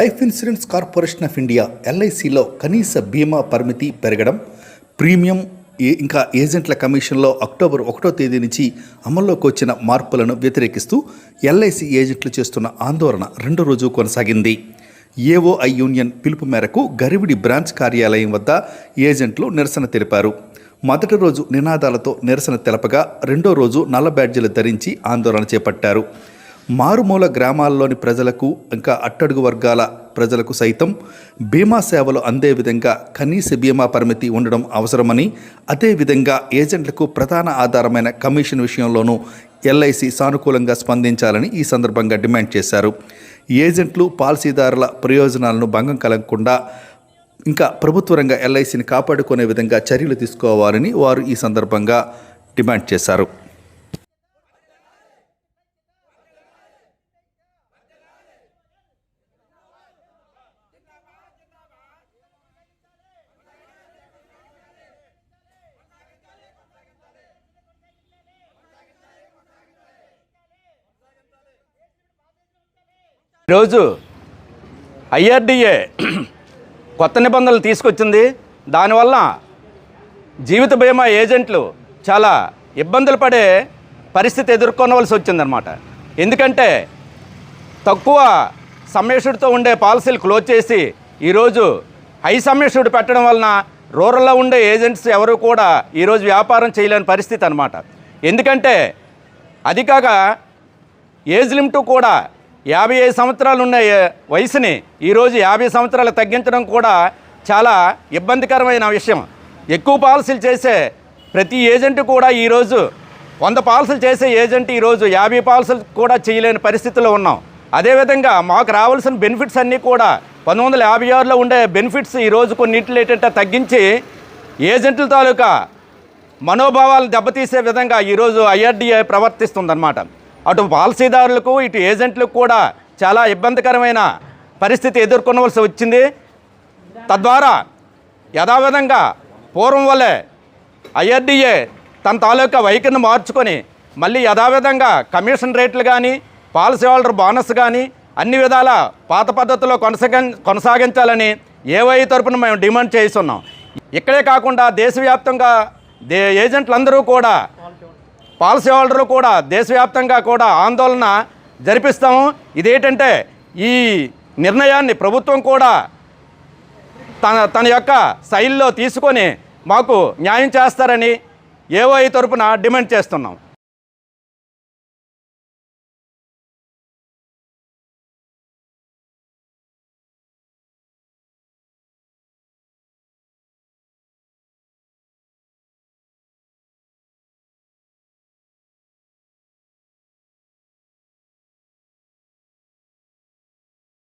Life insurance corporation of India ఎల్ఐసిలో కనీస బీమా పరిమితి పెరగడం ప్రీమియం ఇంకా ఏజెంట్ల కమిషన్లో అక్టోబర్ ఒకటో తేదీ నుంచి అమల్లోకి వచ్చిన మార్పులను వ్యతిరేకిస్తూ ఎల్ఐసి ఏజెంట్లు చేస్తున్న ఆందోళన రెండో రోజు కొనసాగింది. ఏఓఐ యూనియన్ పిలుపు మేరకు గరివిడి బ్రాంచ్ కార్యాలయం వద్ద ఏజెంట్లు నిరసన తెలిపారు. మొదటి రోజు నినాదాలతో నిరసన తెలపగా రెండో రోజు నల్ల బ్యాడ్జీలు ధరించి ఆందోళన చేపట్టారు. మారుమూల గ్రామాల్లోని ప్రజలకు ఇంకా అట్టడుగు వర్గాల ప్రజలకు సైతం బీమా సేవలు అందే విధంగా కనీస బీమా పరిమితి ఉండడం అవసరమని అదేవిధంగా ఏజెంట్లకు ప్రధాన ఆధారమైన కమిషన్ విషయంలోనూ ఎల్ఐసి సానుకూలంగా స్పందించాలని ఈ సందర్భంగా డిమాండ్ చేశారు. ఏజెంట్లు పాలసీదారుల ప్రయోజనాలను భంగం కలగకుండా ఇంకా ప్రభుత్వ రంగ ఎల్ఐసిని కాపాడుకునే విధంగా చర్యలు తీసుకోవాలని వారు ఈ సందర్భంగా డిమాండ్ చేశారు. ఈరోజు ఐఆర్డిఏ కొత్త నిబంధనలు తీసుకొచ్చింది. దానివల్ల జీవిత బీమా ఏజెంట్లు చాలా ఇబ్బందులు పడే పరిస్థితి ఎదుర్కొనవలసి వచ్చిందనమాట ఎందుకంటే తక్కువ సమ్మేషుడితో ఉండే పాలసీలు క్లోజ్ చేసి ఈరోజు హై సమ్మేషుడు పెట్టడం వలన రూరల్లో ఉండే ఏజెంట్స్ ఎవరు కూడా ఈరోజు వ్యాపారం చేయలేని పరిస్థితి అనమాట ఎందుకంటే అది కాక ఏజ్ లిమిట్ కూడా యాభై ఐదు సంవత్సరాలు ఉన్న వయసుని ఈరోజు యాభై సంవత్సరాలు తగ్గించడం కూడా చాలా ఇబ్బందికరమైన విషయం. ఎక్కువ పాలసీలు చేసే ప్రతి ఏజెంట్ కూడా ఈరోజు వంద పాలసీలు చేసే ఏజెంట్ ఈరోజు యాభై పాలసీలు కూడా చేయలేని పరిస్థితిలో ఉన్నాం. అదేవిధంగా మాకు రావాల్సిన బెనిఫిట్స్ అన్నీ కూడా పంతొమ్మిది వందల యాభై ఆరులో ఉండే బెనిఫిట్స్ ఈరోజు కొన్నింటిలో ఏంటంటే తగ్గించి ఏజెంట్ల తాలూకా మనోభావాలను దెబ్బతీసే విధంగా ఈరోజు ఐఆర్డీఏ ప్రవర్తిస్తుందన్నమాట. అటు పాలసీదారులకు ఇటు ఏజెంట్లకు కూడా చాలా ఇబ్బందికరమైన పరిస్థితి ఎదుర్కొనవలసి వచ్చింది. తద్వారా యథావిధంగా పూర్వం వల్లే ఐఆర్డీఏ తన తాలూకా వైఖరిని మార్చుకొని మళ్ళీ యథావిధంగా కమిషన్ రేట్లు కానీ పాలసీ హోల్డర్ బోనస్ కానీ అన్ని విధాల పాత పద్ధతిలో కొనసాగ కొనసాగించాలని ఏవై తరపున మేము డిమాండ్ చేస్తున్నాం ఇక్కడే కాకుండా దేశవ్యాప్తంగా దే ఏజెంట్లందరూ కూడా పాలసీ హోల్డర్లు కూడా దేశవ్యాప్తంగా కూడా ఆందోళన జరిపిస్తాము. ఇదేంటంటే ఈ నిర్ణయాన్ని ప్రభుత్వం కూడా తన తన యొక్క శైలిలో తీసుకొని మాకు న్యాయం చేస్తారని ఏవో తరపున డిమాండ్ చేస్తున్నాం.